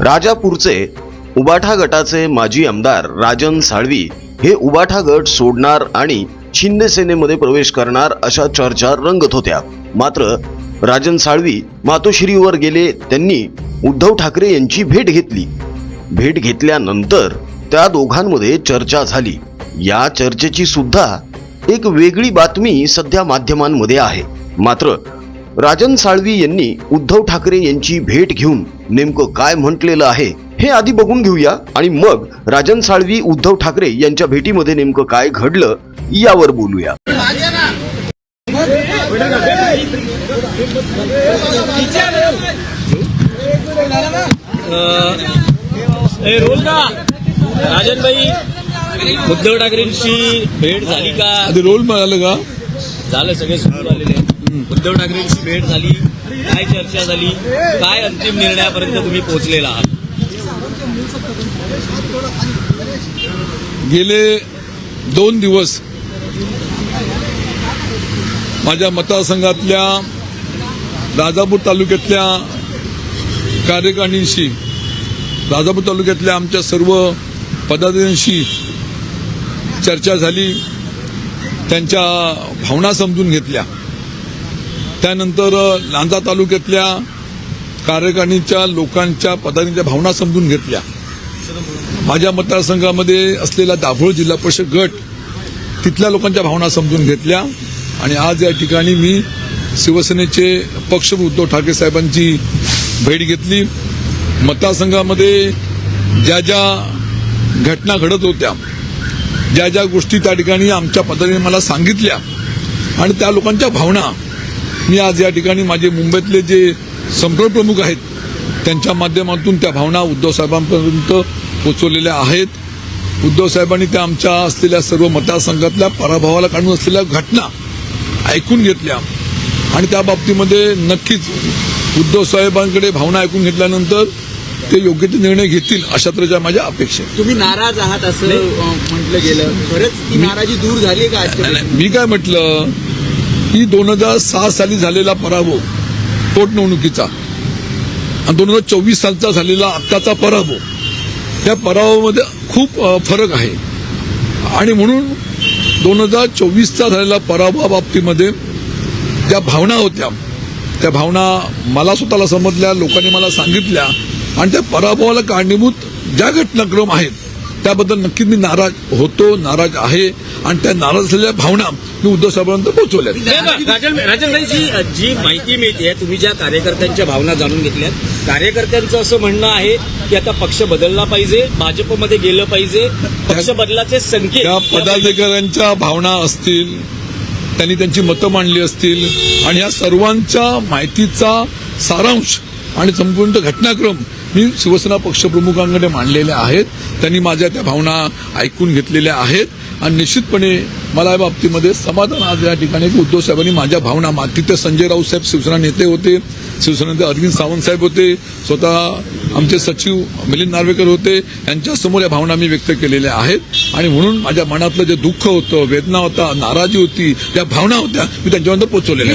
राजापूरचे उबाठा गटाचे माजी आमदार राजन साळवी हे उबाठा गट सोडणार आणि शिंदे सेनेमध्ये प्रवेश करणार अशा चर्चा रंगत होत्या. मात्र राजन साळवी मातोश्रीवर गेले त्यांनी उद्धव ठाकरे यांची भेट घेतली. भेट घेतल्यानंतर त्या दोघांमध्ये चर्चा झाली. या चर्चेची सुद्धा एक वेगळी बातमी सध्या माध्यमांमध्ये आहे. मात्र राजन साळवी यांनी उद्धव ठाकरे यांची भेट घेऊन नेमकं काय म्हटलेलं आहे हे आधी बघून घेऊया. आणि मग राजन साळवी उद्धव ठाकरे यांच्या भेटीमध्ये नेमकं काय घडलं यावर बोलूया. ए रोल का राजन भाई उद्धव ठाकरेंची भेट झाली का? आधी रोल मिळालं का? झालं सगळे सुरू झालेले. उद्धव ठाकरेंची भेट झाली काय चर्चा झाली काय अंतिम निर्णयापर्यंत तुम्ही पोहोचलेला आहात? गेले दोन दिवस माझ्या मतदारसंघातल्या राजापूर तालुक्यातल्या कार्यकारिणींशी राजापूर तालुक्यातल्या आमच्या सर्व पदाधिकाऱ्यांशी चर्चा झाली त्यांच्या भावना समजून घेतल्या. त्यानंतर लांजा तालुक्यातल्या कार्यकारिणीच्या लोकांच्या पदाधिकाऱ्यांच्या भावना समजून घेतल्या. माझ्या मतदारसंघामध्ये असलेला दाभोळ जिल्हा परिषद गट तिथल्या लोकांच्या भावना समजून घेतल्या. आणि आज या ठिकाणी मी शिवसेनेचे पक्ष उद्धव ठाकरे साहेबांची भेट घेतली. मतदारसंघामध्ये ज्या ज्या घटना घडत होत्या ज्या ज्या गोष्टी त्या ठिकाणी आमच्या पदाधिकाऱ्यांनी मला सांगितल्या आणि त्या लोकांच्या भावना मी आज या ठिकाणी माझे मुंबईतले जे संपर्क प्रमुख आहेत त्यांच्या माध्यमातून त्या भावना उद्धव साहेबांपर्यंत पोचवलेल्या आहेत. उद्धव साहेबांनी त्या आमच्या असलेल्या सर्व मतदारसंघातल्या पराभवाला काढून असलेल्या घटना ऐकून घेतल्या. आणि त्या बाबतीमध्ये नक्कीच उद्धव साहेबांकडे भावना ऐकून घेतल्यानंतर ते योग्य ते निर्णय घेतील अशा तऱ्हेच्या माझ्या अपेक्षा. तुम्ही नाराज आहात असं म्हटलं गेलं. खरंच नाराजी दूर झाली का मी काय म्हटलं? ही दोन हजार सहा साली झालेला पराभव पोटनिवडणुकीचा आणि दोन हजार चोवीस सालचा झालेला आत्ताचा पराभव. त्या पराभवामध्ये खूप फरक आहे. आणि म्हणून दोन हजार चोवीसचा झालेला पराभवाबाबतीमध्ये ज्या भावना होत्या त्या भावना मला स्वतःला समजल्या लोकांनी मला सांगितल्या. आणि त्या पराभवाला कारणीभूत ज्या घटनाक्रम आहेत त्याबद्दल नक्कीच मी नाराज होतो नाराज आहे. आणि त्या नाराज असलेल्या भावना मी उद्धव साहेबांपर्यंत पोहोचवल्या राजन जी माहिती मिळते तुम्ही ज्या कार्यकर्त्यांच्या भावना जाणून घेतल्यात कार्यकर्त्यांचं असं म्हणणं आहे की आता पक्ष बदलला पाहिजे भाजपमध्ये गेलं पाहिजे पक्ष बदलाचे संकेत पदाधिकाऱ्यांच्या भावना असतील त्यांनी त्यांची मतं मांडली असतील आणि या सर्वांच्या माहितीचा सारांश आणि संपूर्ण घटनाक्रम मी शिवसेना पक्षप्रमुखांकडे मांडलेल्या आहेत. त्यांनी माझ्या त्या भावना ऐकून घेतलेल्या आहेत. आणि निश्चितपणे मला या बाबतीमध्ये समाधान आज या ठिकाणी की उद्धव साहेबांनी माझ्या भावना मा- तिथे संजय राऊत साहेब शिवसेना नेते होते. शिवसेनेचे अरविंद सावंत साहेब होते. स्वतः आमचे सचिव मिलिंद नार्वेकर होते. यांच्यासमोर या भावना मी व्यक्त केलेल्या आहेत. आणि म्हणून माझ्या मनातलं जे दुःख होतं वेदना होता नाराजी होती त्या भावना होत्या मी त्यांच्यापर्यंत पोहोचवलेल्या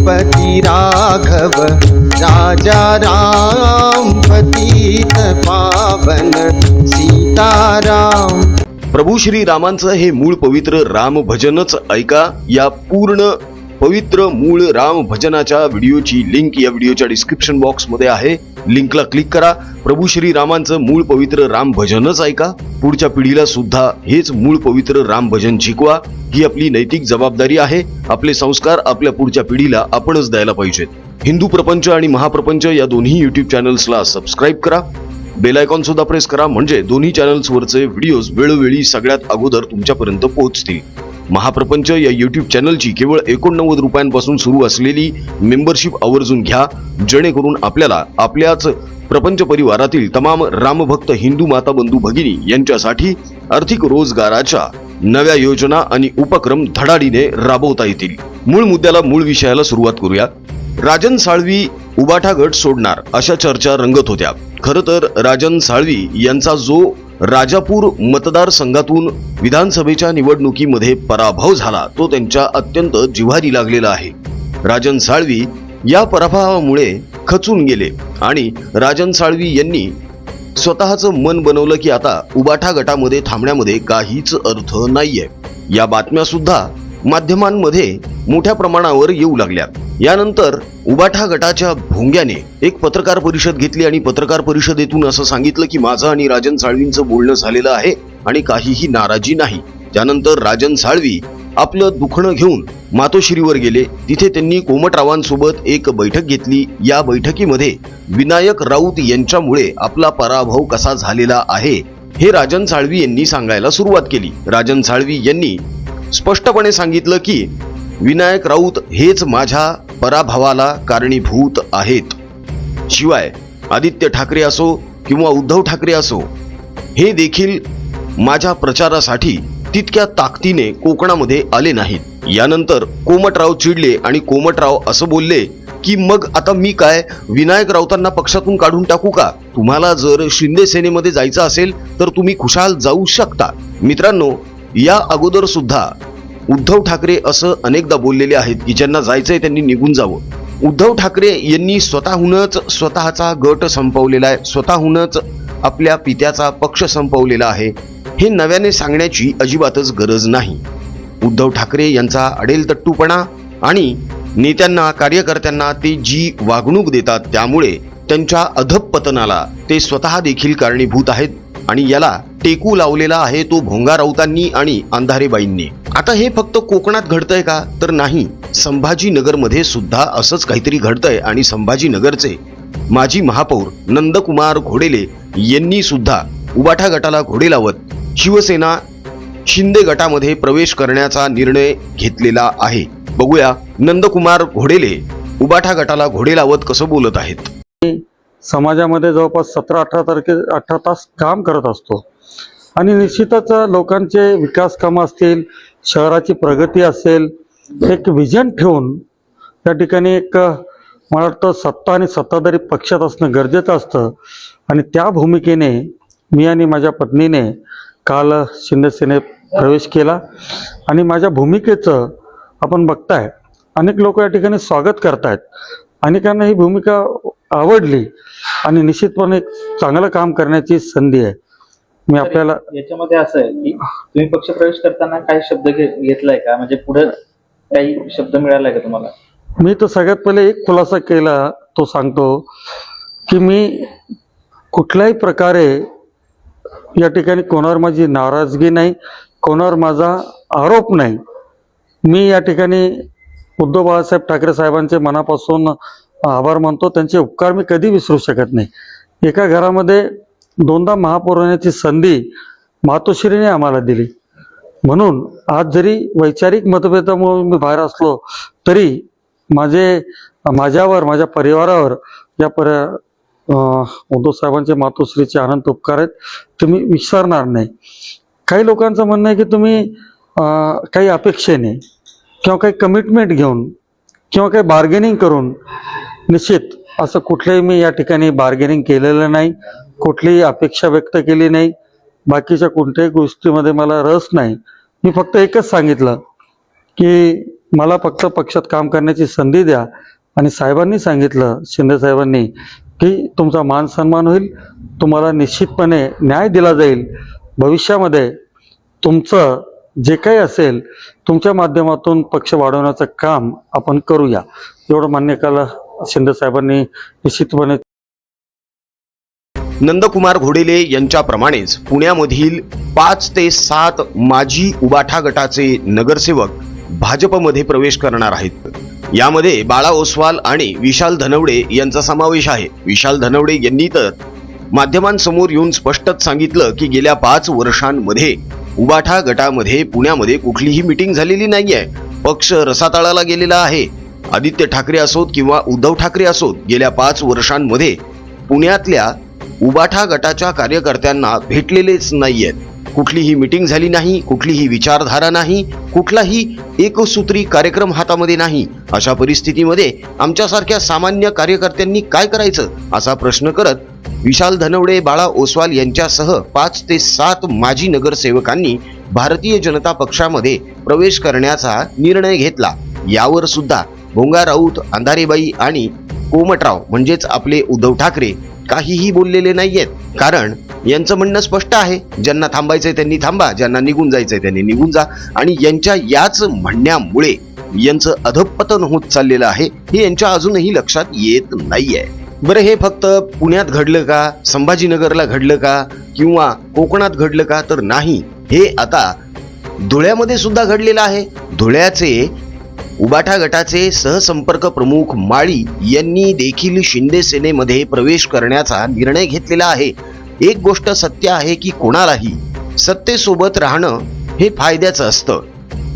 रघुपति राघव राजा राम पतित पावन सीताराम. प्रभू श्री रामांचं हे मूळ पवित्र राम भजनच ऐका. या पूर्ण पवित्र मूळ राम भजनाच्या व्हिडिओची लिंक या व्हिडिओच्या डिस्क्रिप्शन बॉक्समध्ये आहे. लिंकला क्लिक करा. प्रभू श्री रामांचं मूळ पवित्र राम भजनच ऐका. पुढच्या पिढीला सुद्धा हेच मूळ पवित्र राम भजन शिकवा. ही आपली नैतिक जबाबदारी आहे. आपले संस्कार आपल्या पुढच्या पिढीला आपणच द्यायला पाहिजेत. हिंदू प्रपंच आणि महाप्रपंच या दोन्ही युट्यूब चॅनल्सला सबस्क्राईब करा. बेल आयकॉन सुद्धा प्रेस करा. म्हणजे दोन्ही चॅनल्सवरचे व्हिडिओज वेळोवेळी सगळ्यात अगोदर तुमच्यापर्यंत पोहोचतील. महाप्रपंच या युट्यूब चॅनलची केवळ एकोणनव्वद रुपयांपासून सुरू असलेली मेंबरशिप आवर्जून घ्या. जेणेकरून आपल्याला आपल्याच प्रपंच परिवारातील तमाम रामभक्त हिंदू माता बंधू भगिनी यांच्यासाठी आर्थिक रोजगाराच्या नव्या योजना आणि उपक्रम धडाडीने राबवता येतील. मूळ मुद्द्याला मूळ विषयाला सुरुवात करूया. राजन साळवी उबाठा गट सोडणार अशा चर्चा रंगत होत्या. खरं तर राजन साळवी यांचा जो राजापूर मतदारसंघातून विधानसभेच्या निवडणुकीमध्ये पराभव झाला तो त्यांच्या अत्यंत जिव्हारी लागलेला आहे. राजन साळवी या पराभवामुळे खचून गेले आणि राजन साळवी यांनी स्वतःचं मन बनवलं की आता उबाठा गटामध्ये थांबण्यामध्ये काहीच अर्थ नाहीये. या बातम्या सुद्धा माध्यमांमध्ये मोठ्या प्रमाणावर येऊ लागल्या यानंतर उबाठा गटाच्या भोंग्याने एक पत्रकार परिषद घेतली आणि पत्रकार परिषदेतून असं सांगितलं की माझं आणि राजन साळवींचं बोलणं झालेलं आहे आणि काहीही नाराजी नाही. त्यानंतर राजन साळवी आपलं दुखणं घेऊन मातोश्रीवर गेले. तिथे त्यांनी कोमटरावांसोबत एक बैठक घेतली. या बैठकीमध्ये विनायक राऊत यांच्यामुळे आपला पराभव कसा झालेला आहे हे राजन साळवी यांनी सांगायला सुरुवात केली. राजन साळवी यांनी स्पष्टपणे सांगितलं की विनायक राऊत हेच माझ्या पराभवाला कारणीभूत आहेत. शिवाय आदित्य ठाकरे असो किंवा उद्धव ठाकरे असो हे देखील माझ्या प्रचारासाठी तितक्या ताकदीने कोकणामध्ये आले नाहीत. यानंतर कोमटराव चिडले आणि कोमटराव असं बोलले की मग आता मी काय? विनायक राऊतांना पक्षातून काढून टाकू का? तुम्हाला जर शिंदे सेनेमध्ये जायचं असेल तर तुम्ही खुशाल जाऊ शकता. मित्रांनो या अगोदर सुद्धा उद्धव ठाकरे असं अनेकदा बोललेले आहेत की ज्यांना जायचंय त्यांनी निघून जावं. उद्धव ठाकरे यांनी स्वतःहूनच स्वतःचा गट संपवलेला आहे स्वतःहूनच आपल्या पित्याचा पक्ष संपवलेला आहे. हे नव्याने सांगण्याची अजिबातच गरज नाही. उद्धव ठाकरे यांचा अडेल तट्टूपणा आणि नेत्यांना कार्यकर्त्यांना ते जी वागणूक देतात त्यामुळे त्यांच्या अधपतनाला ते स्वतः देखील कारणीभूत आहेत आणि याला टेकू लावलेला आहे तो भोंगा राऊतांनी आणि अंधारेबाईंनी. आता हे फक्त कोकणात घडतंय का? तर नाही. संभाजीनगरमध्ये सुद्धा असंच काहीतरी घडतंय आणि संभाजीनगरचे माजी महापौर नंदकुमार घोडेले यांनी सुद्धा उबाठा गटाला घोडे लावत शिवसेना शिंदे गटामध्ये प्रवेश करण्याचा निर्णय घेतलेला आहे. बघूया नंदकुमार घोडेले उबाठा गटाला घोडे लावत कसं बोलत आहेत. समाजामध्ये जवळपास सतरा अठरा तारखे अठरा तास काम करत असतो. आणि निश्चितच लोकांचे विकास कामं असतील शहराची प्रगती असेल एक विजन ठेवून त्या ठिकाणी एक मला वाटतं सत्ता आणि सत्ताधारी पक्षात असणं गरजेचं असतं. आणि त्या भूमिकेने मी आणि माझ्या पत्नीने काल शिंदेसेनेत प्रवेश केला. आणि माझ्या भूमिकेचं आपण बघताय अनेक लोक या ठिकाणी स्वागत करतायत. अनेकांना ही भूमिका आवडली. आणि निश्चितपणे एक चांगलं काम करण्याची संधी आहे. मी आपल्याला याच्यामध्ये असं आहे की तुम्ही पक्ष प्रवेश करताना काही शब्द घेतलाय का? म्हणजे पुढे काही शब्द मिळालाय का तुम्हाला? मी तर सगळ्यात पहिले एक खुलासा केला तो सांगतो की मी कुठल्याही प्रकारे या ठिकाणी कोणावर माझी नाराजगी नाही कोणावर माझा आरोप नाही. मी या ठिकाणी उद्धव बाळासाहेब ठाकरे साहेबांचे मनापासून आभार मानतो. त्यांचे उपकार मी कधी विसरू शकत नाही. एका घरामध्ये दोनदा महापौर होण्याची संधी मातोश्रीने आम्हाला दिली. म्हणून आज जरी वैचारिक मतभेदामुळे मी बाहेर असलो तरी माझे माझ्यावर माझ्या परिवारावर या पर उद्धव साहेबांचे मातोश्रीचे अनंत उपकार आहेत तुम्ही विसरणार नाही. काही लोकांचं म्हणणं आहे की तुम्ही काही अपेक्षेने किंवा काही कमिटमेंट घेऊन किंवा काही बार्गेनिंग करून निश्चित असं कुठलंही मी या ठिकाणी बार्गेनिंग केलेलं नाही. कुठलीही अपेक्षा व्यक्त केली नाही. बाकीच्या कोणत्याही गोष्टीमध्ये मला रस नाही. मी फक्त एकच सांगितलं की मला फक्त पक्षात काम करण्याची संधी द्या. आणि साहेबांनी सांगितलं शिंदे साहेबांनी की तुमचा मान सन्मान होईल. तुम्हाला निश्चितपणे न्याय दिला जाईल. भविष्यामध्ये तुमचं जे काही असेल तुमच्या माध्यमातून पक्ष वाढवण्याचं काम आपण करूया. एवढं मान्य केलं शिंदे साहेबांनी. निश्चितपणे नंदकुमार घोडेले यांच्याप्रमाणेच पुण्यामधील पाच ते सात माजी उबाठा गटाचे नगरसेवक भाजपमध्ये प्रवेश करणार आहेत. यामध्ये बाळा ओसवाल आणि विशाल धनवडे यांचा समावेश आहे. विशाल धनवडे यांनी तर माध्यमांसमोर येऊन स्पष्टच सांगितलं की गेल्या पाच वर्षांमध्ये उबाठा गटामध्ये पुण्यामध्ये कुठलीही मिटिंग झालेली नाहीये. पक्ष रसातळाला गेलेला आहे. आदित्य ठाकरे असोत किंवा उद्धव ठाकरे असोत गेल्या पाच वर्षांमध्ये पुण्यातल्या उबाठा गटाच्या कार्यकर्त्यांना भेटलेलेच नाहीयेत. कुठलीही मिटिंग झाली नाही कुठलीही विचारधारा नाही कुठलाही एकसूत्री कार्यक्रम हातामध्ये नाही. अशा परिस्थितीमध्ये आमच्यासारख्या सामान्य कार्यकर्त्यांनी काय करायचं असा प्रश्न करत विशाल धनवडे बाळा ओसवाल यांच्यासह पाच ते सात माजी नगरसेवकांनी भारतीय जनता पक्षामध्ये प्रवेश करण्याचा निर्णय घेतला. यावर सुद्धा भोंगा राऊत अंधारेबाई आणि कोमटराव म्हणजेच आपले उद्धव ठाकरे काहीही बोललेले नाहीयेत. कारण यांचं म्हणणं स्पष्ट आहे. ज्यांना थांबायचंय त्यांनी थांबा. ज्यांना निघून जायचंय त्यांनी निघून जा. आणि यांच्या याच म्हणण्यामुळे यांचं अधपतन होत चाललेलं आहे. हे यांच्या अजूनही लक्षात येत नाहीये. बरं हे फक्त पुण्यात घडलं का? संभाजीनगरला घडलं का? किंवा कोकणात घडलं का? तर नाही. हे आता धुळ्यामध्ये सुद्धा घडलेलं आहे. धुळ्याचे उबाठा गटाचे सहसंपर्क प्रमुख माळी यांनी देखील शिंदे सेनेमध्ये प्रवेश करण्याचा निर्णय घेतलेला आहे. एक गोष्ट सत्य आहे की कोणालाही सत्तेसोबत राहणं हे फायद्याचं असतं.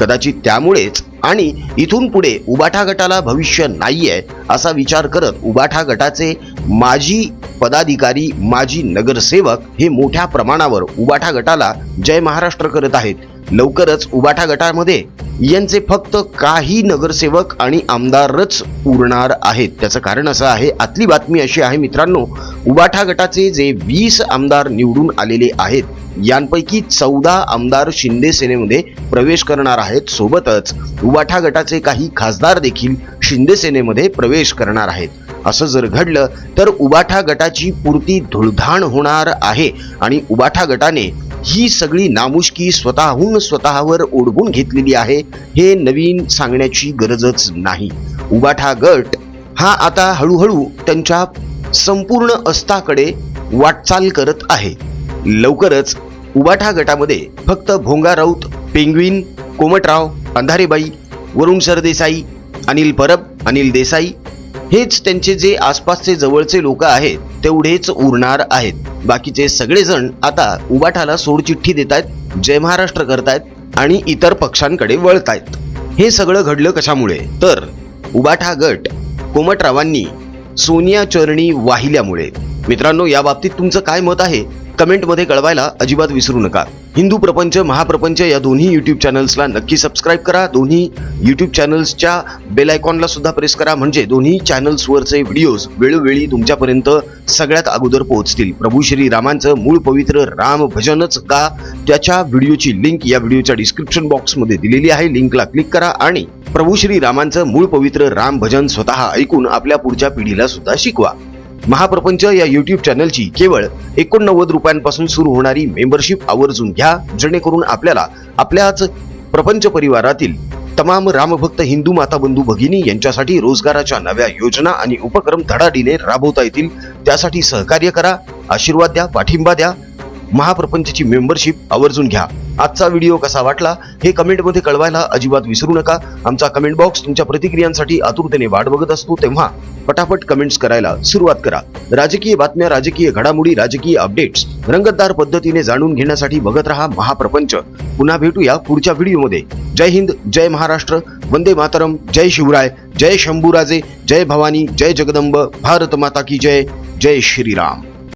कदाचित त्यामुळेच आणि इथून पुढे उबाठा गटाला भविष्य नाहीये असा विचार करत उबाठा गटाचे माजी पदाधिकारी माजी नगरसेवक हे मोठ्या प्रमाणावर उबाठा गटाला जय महाराष्ट्र करत आहेत. लवकरच उबाठा गटामध्ये यांचे फक्त काही नगरसेवक आणि आमदारच उरणार आहेत. त्याचं कारण असं आहे आतली बातमी अशी आहे मित्रांनो उबाठा गटाचे जे वीस आमदार निवडून आलेले आहेत यांपैकी चौदा आमदार शिंदे सेनेमध्ये प्रवेश करणार आहेत. सोबतच उबाठा गटाचे काही खासदार देखील शिंदे सेनेमध्ये प्रवेश करणार आहेत. असं जर घडलं तर उबाठा गटाची पूर्ती धुळधाण होणार आहे आणि उबाठा गटाने ही सगळी नामुष्की स्वतःहून स्वतःवर ओढवून घेतलेली आहे हे नवीन सांगण्याची गरजच नाही. उबाठा गट हा आता हळूहळू त्यांच्या संपूर्ण अस्ताकडे वाटचाल करत आहे. लवकरच उबाठा गटामध्ये फक्त भोंगा राऊत पेंग्विन कोमटराव अंधारेबाई वरुण सरदेसाई अनिल परब अनिल देसाई हेच त्यांचे जे आसपासचे जवळचे लोक आहेत तेवढेच उरणार आहेत. बाकीचे सगळेजण आता उबाठाला सोडचिठ्ठी देत आहेत जय महाराष्ट्र करतायत आणि इतर पक्षांकडे वळतायत. हे सगळं घडलं कशामुळे? तर उबाठा गट कोमटरावांनी सोनिया चरणी वाहिल्यामुळे. मित्रांनो या बाबतीत तुमचं काय मत आहे? कमेंटमध्ये कळवायला अजिबात विसरू नका. हिंदू प्रपंच महाप्रपंच या दोन्ही यूट्यूब चॅनल्सला नक्की सबस्क्राईब करा. दोन्ही यूट्यूब चॅनल्सच्या बेल आयकॉनला सुद्धा प्रेस करा. म्हणजे दोन्ही चॅनल्सवरचे व्हिडिओज वेळोवेळी तुमच्यापर्यंत सगळ्यात अगोदर पोहोचतील. प्रभू श्री रामांचं मूळ पवित्र राम भजनच का? त्याच्या व्हिडिओची लिंक या व्हिडिओच्या डिस्क्रिप्शन बॉक्समध्ये दिलेली आहे. लिंकला क्लिक करा आणि प्रभू श्री रामांचं मूळ पवित्र राम भजन स्वतः ऐकून आपल्या पुढच्या पिढीला सुद्धा शिकवा. महाप्रपंच या युट्यूब चॅनलची केवळ एकोणनव्वद रुपयांपासून सुरू होणारी मेंबरशिप आवर्जून घ्या जेणेकरून आपल्याला आपल्याच प्रपंच परिवारातील तमाम रामभक्त हिंदू माता बंधू भगिनी यांच्यासाठी रोजगाराच्या नव्या योजना आणि उपक्रम धडाडीने राबवता येतील. त्यासाठी सहकार्य करा आशीर्वाद द्या पाठिंबा द्या. महाप्रपंचची मेंबरशिप आवर्जून घ्या. आजचा व्हिडिओ कसा वाटला हे कमेंटमध्ये कळवायला अजिबात विसरू नका. आमचा कमेंट बॉक्स तुमच्या प्रतिक्रियांसाठी आतुरतेने वाट बघत असतो तेव्हा पटापट कमेंट्स करायला सुरुवात करा. राजकीय बातम्या राजकीय घडामोडी राजकीय अपडेट्स रंगतदार पद्धतीने जाणून घेण्यासाठी बघत रहा महाप्रपंच. पुन्हा भेटूया पुढच्या व्हिडिओमध्ये जय हिंद जय महाराष्ट्र. वंदे मातरम. जय शिवराय. जय शंभूराजे. जय भवानी. जय जगदंब. भारत माता की जय. जय श्रीराम.